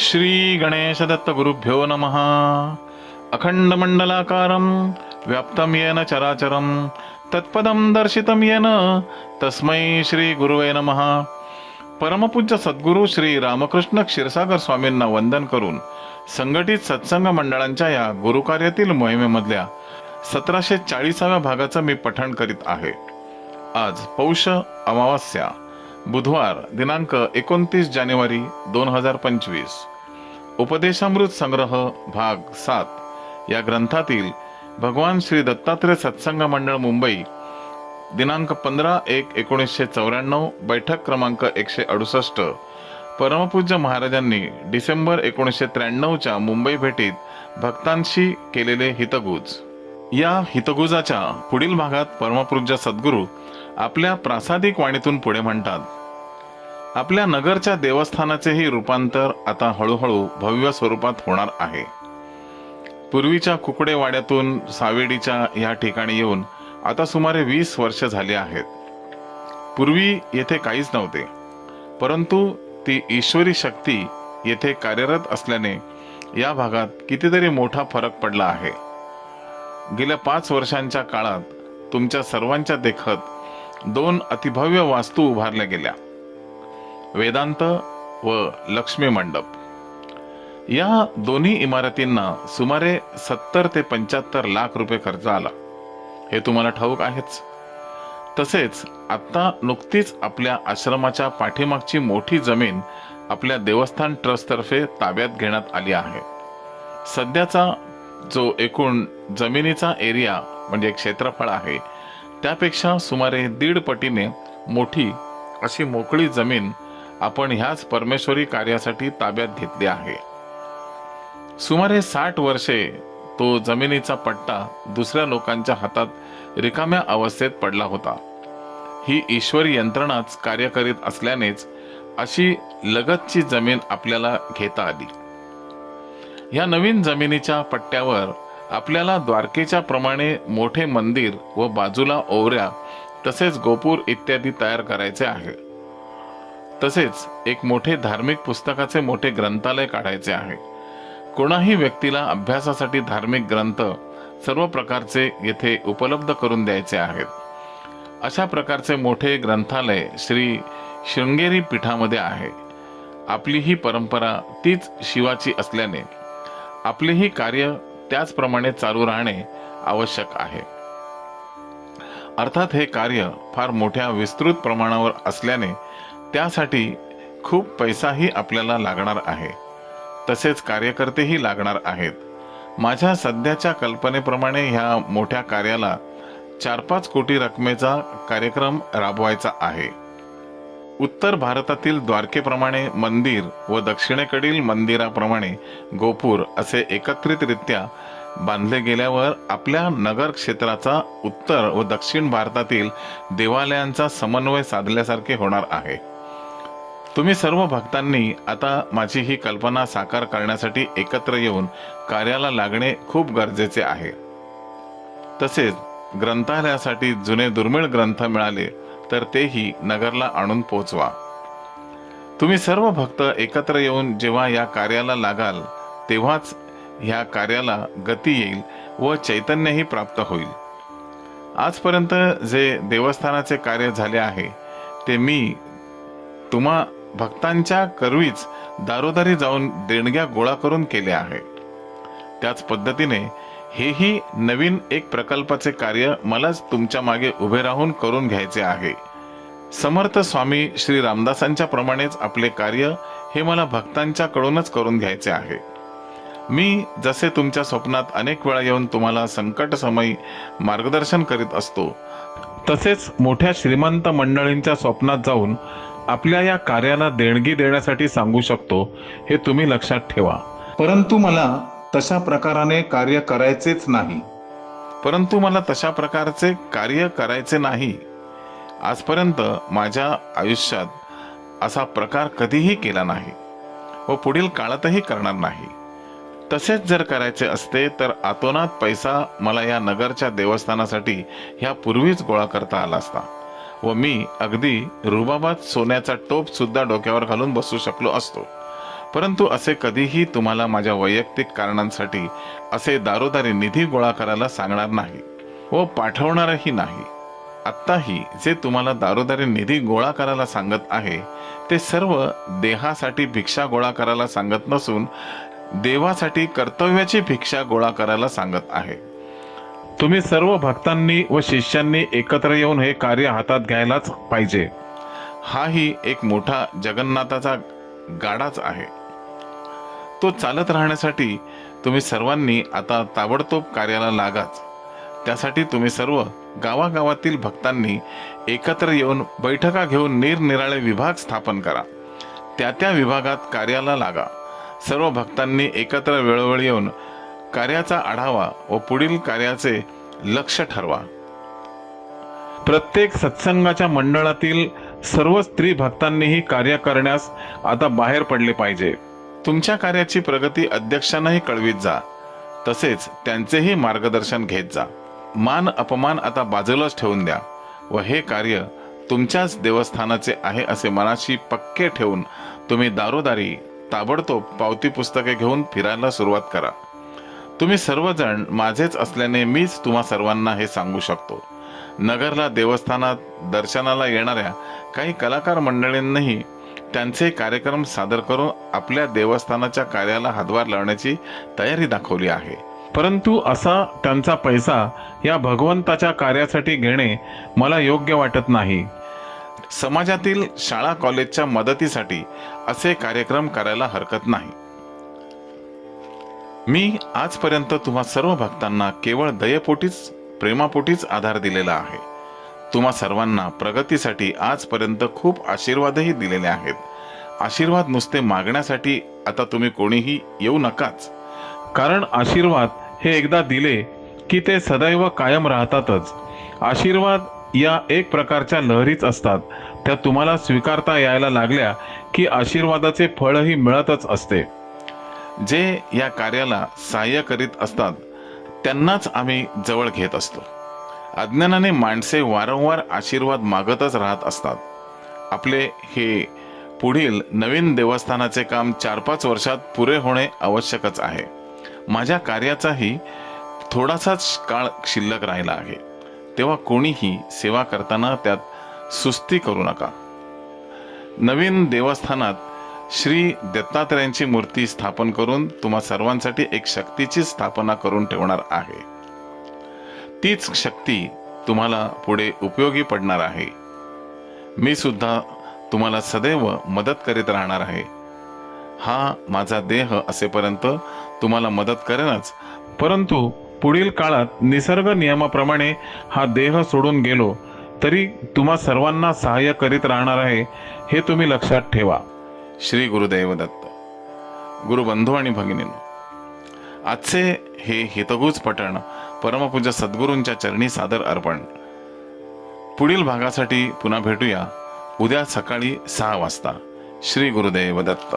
श्री गणेश दत्त गुरुभ्यो नमः। अखंड व्याप्तं येन चराचरं तत्पदं दर्शितं येन तस्मै श्री गुरुवे नमः। परमपूज्य सद्गुरू श्री रामकृष्ण क्षीरसागर स्वामींना वंदन करून संघटित सत्संग मंडळांच्या या गुरुकार्यातील मोहिमेमधल्या सतराशे चाळीसाव्या भागाचं मी पठण करीत आहे. आज पौष अमावास्या. बुधवार दिनांक एकोणतीस जानेवारी दोन हजार पंचवीस. उपदेशामृत संग्रह भाग सात. या ग्रंथातील भगवान श्री दत्तात्रय सत्संग मंडळ मुंबई दिनांक पंधरा एक एकोणीसशे चौऱ्याण्णव बैठक क्रमांक एकशे अडुसष्ट. परमपूज्य महाराजांनी डिसेंबर एकोणीसशे त्र्याण्णवच्या मुंबई भेटीत भक्तांशी केलेले हितगुज. या हितगुजाच्या पुढील भागात परमपूज्य सद्गुरू आपल्या प्रासादिक वाणीतून पुढे म्हणतात आपल्या नगरच्या देवस्थानाचेही रूपांतर आता हळूहळू भव्य स्वरूपात होणार आहे. पूर्वीच्या कुकडेवाड्यातून सावेडीच्या या ठिकाणी येऊन आता सुमारे वीस वर्ष झाली आहेत. पूर्वी येथे काहीच नव्हते परंतु ती ईश्वरी शक्ती येथे कार्यरत असल्याने या भागात कितीतरी मोठा फरक पडला आहे. गेल्या पाच वर्षांच्या काळात तुमच्या सर्वांच्या देखत दोन अतिभव्य वास्तू उभारल्या गेल्या. वेदांत व लक्ष्मी मंडप. या दोन्ही इमारतींना सुमारे सत्तर ते पंच्याहत्तर लाख रुपये खर्च आला. हे तुम्हाला ठाऊक आहेच. तसेच आत्ता नुकतीच आपल्या आश्रमाच्या पाठीमागची मोठी जमीन आपल्या देवस्थान ट्रस्टतर्फे ताब्यात घेण्यात आली आहे. सध्याचा जो एकूण जमिनीचा एरिया म्हणजे क्षेत्रफळ आहे त्यापेक्षा सुमारे दीड पटीने मोठी अशी मोकळी जमीन आपण ह्याच परमेश्वरी कार्यासाठी ताब्यात घेतली आहे. सुमारे साठ वर्षे तो जमिनीचा पट्टा दुसऱ्या लोकांच्या हातात रिकाम्या अवस्थेत पडला होता. ही ईश्वरी यंत्रणाच कार्य करीत असल्यानेच अशी लगतची जमीन आपल्याला घेता आली. या नवीन जमिनीच्या पट्ट्यावर आपल्याला द्वारकेच्या प्रमाणे मोठे मंदिर व बाजूला ओवऱ्या तसेच गोपूर इत्यादी तयार करायचे आहे. तसेच एक मोठे धार्मिक पुस्तकाचे मोठे ग्रंथालय काढायचे आहे. कोणाही व्यक्तीला अभ्यासासाठी धार्मिक ग्रंथ सर्व प्रकारचे येथे उपलब्ध करून द्यायचे आहेत. अशा प्रकारचे मोठे ग्रंथालय श्री शृंगेरी पीठामध्ये आहे. आपली ही परंपरा तीच शिवाची असल्याने आपलेही कार्य त्याचप्रमाणे चालू राहणे आवश्यक आहे. अर्थात हे कार्य फार मोठ्या विस्तृत प्रमाणावर असल्याने त्यासाठी खूप पैसाही आपल्याला लागणार आहे. तसेच कार्यकर्तेही लागणार आहेत. माझ्या सध्याच्या कल्पनेप्रमाणे ह्या मोठ्या कार्याला चार पाच कोटी रकमेचा कार्यक्रम राबवायचा आहे. उत्तर भारतातील द्वारकेप्रमाणे मंदिर व दक्षिणेकडील मंदिराप्रमाणे गोपूर असे एकत्रितरित्या बांधले गेल्यावर आपल्या नगर क्षेत्राचा उत्तर व दक्षिण भारतातील देवालयांचा समन्वय साधल्यासारखे होणार आहे. तुम्ही सर्व भक्तांनी आता माझी ही कल्पना साकार करण्यासाठी एकत्र येऊन कार्याला लागणे खूप गरजेचे आहे. तसेच ग्रंथालयासाठी जुने दुर्मिळ ग्रंथ मिळाले तर तेही नगरला आणून पोहोचवा तुम्ही सर्व भक्त एकत्र येऊन जेव्हा या कार्याला लागाल तेव्हाच ह्या कार्याला गती येईल व चैतन्यही प्राप्त होईल. आजपर्यंत जे देवस्थानाचे कार्य झाले आहे ते मी तुम्हा भक्तांच्या करवीच दारोदारी जाऊन देणग्या गोळा करून केले आहे त्याच पद्धतीने हेही नवीन एक प्रकल्पाचे कार्य मलाच तुमच्या मागे उभे राहून करून घ्यायचे आहे. समर्थ स्वामी श्री रामदासांच्या प्रमाणेच आपले कार्य हे मला भक्तांच्या कडूनच करून घ्यायचे आहे. मी जसे तुमच्या स्वप्नात अनेक वेळा येऊन तुम्हाला संकटसमयी मार्गदर्शन करीत असतो तसेच मोठ्या श्रीमंत मंडळींच्या स्वप्नात जाऊन आपल्या या कार्याला देणगी देण्यासाठी सांगू शकतो हे तुम्ही लक्षात ठेवा. परंतु मला तशा प्रकाराने कार्य करायचेच नाही. परंतु मला तशा प्रकारचे कार्य करायचे नाही. आजपर्यंत माझ्या आयुष्यात असा प्रकार कधीही केला नाही व पुढील काळातही करणार नाही. तसेच जर करायचे असते तर आतोनात पैसा मला या नगरच्या देवस्थानासाठी ह्या पूर्वीच गोळा करता आला असता व मी अगदी रुबाबात सोन्याचा टोप सुद्धा डोक्यावर घालून बसू शकलो असतो. परंतु असे कधीही तुम्हाला माझ्या वैयक्तिक कारणांसाठी असे दारोदारी निधी गोळा करायला सांगणार नाही व पाठवणारही नाही. आत्ताही जे तुम्हाला दारोदारी निधी गोळा करायला सांगत आहे ते सर्व देहासाठी भिक्षा गोळा करायला सांगत नसून देवासाठी कर्तव्याची भिक्षा गोळा करायला सांगत आहे. तुम्ही सर्व भक्तांनी व शिष्यांनी एकत्र येऊन हे कार्य हातात घ्यायलाच पाहिजे. हाही एक मोठा जगन्नाथाचा गाडाच आहे. तो चालत राहण्यासाठी तुम्ही सर्वांनी आता ताबडतोब कार्याला लागाच. त्यासाठी तुम्ही सर्व गावागावातील भक्तांनी एकत्र येऊन बैठका घेऊन निरनिराळे विभाग स्थापन करा. त्या त्या विभागात कार्याला लागा. सर्व भक्तांनी एकत्र वेळोवेळी येऊन कार्याचा आढावा व पुढील कार्याचे लक्ष ठरवा. प्रत्येक सत्संगाच्या मंडळातील सर्व स्त्री भक्तांनीही कार्य करण्यास आता बाहेर पडले पाहिजे. तुमच्या कार्याची प्रगती अध्यक्षांनाही कळवीत जा. तसेच त्यांचेही मार्गदर्शन घेत जा. मान अपमान आता बाजूलाच ठेवून द्या व हे कार्य तुमच्याच देवस्थानाचे आहे असे मनाशी पक्के ठेवून तुम्ही दारोदारी ताबडतोब पावती पुस्तके घेऊन फिरायला सुरुवात करा. तुम्ही सर्वजण माझेच असल्याने मीच तुम्हा सर्वांना हे सांगू शकतो. नगरला देवस्थानात दर्शनाला येणाऱ्या काही कलाकार मंडळींनीही त्यांचे कार्यक्रम सादर करून आपल्या देवस्थानाच्या कार्याला हातभार लावण्याची तयारी दाखवली आहे. परंतु असा त्यांचा पैसा या भगवंताच्या कार्यासाठी घेणे मला योग्य वाटत नाही. समाजातील शाळा कॉलेजच्या मदतीसाठी असे कार्यक्रम करायला हरकत नाही. मी आजपर्यंत तुम्हा सर्व भक्तांना केवळ दयेपोटीच प्रेमापोटीच आधार दिलेला आहे. तुम्हा सर्वांना प्रगतीसाठी आजपर्यंत खूप आशीर्वादही दिलेले आहेत. आशीर्वाद नुसते मागण्यासाठी आता तुम्ही कोणीही येऊ नकाच. कारण आशीर्वाद हे एकदा दिले की ते सदैव कायम राहतातच. आशीर्वाद या एक प्रकारच्या लहरीच असतात. त्या तुम्हाला स्वीकारता यायला लागल्या की आशीर्वादाचे फळही मिळतच असते. जे या कार्याला सहाय्य करीत असतात त्यांनाच आम्ही जवळ घेत असतो. अज्ञानाने माणसे वारंवार आशीर्वाद मागतच राहत असतात. आपले हे पुढील नवीन देवस्थानाचे काम चार पाच वर्षात पुरे होणे आवश्यकच आहे. माझ्या कार्याचाही थोडासाच काळ शिल्लक राहिला आहे. तेव्हा कोणीही सेवा करताना त्यात सुस्ती करू नका. नवीन देवस्थानात श्री दत्तात्रयांची मूर्ती स्थापन करून तुम्हा सर्वांसाठी एक शक्तीची स्थापना करून ठेवणार आहे. तीच शक्ती तुम्हाला पुढे उपयोगी पडणार आहे. मी सुद्धा तुम्हाला सदैव मदत करीत राहणार आहे. हा माझा देह असेपर्यंत तुम्हाला मदत करेनच. परंतु पुढील काळात निसर्ग नियमाप्रमाणे हा देह सोडून गेलो तरी तुम्हा सर्वांना सहाय्य करीत राहणार आहे हे तुम्ही लक्षात ठेवा. श्री गुरुदेव दत्त. गुरुबंधू आणि भगिनींनो आजचे हे हितगुज पठण परमपूज्य सद्गुरूंच्या चरणी सादर अर्पण. पुढील भागासाठी पुन्हा भेटूया. उद्या सकाळी सहा वाजता. श्री गुरुदेव दत्त.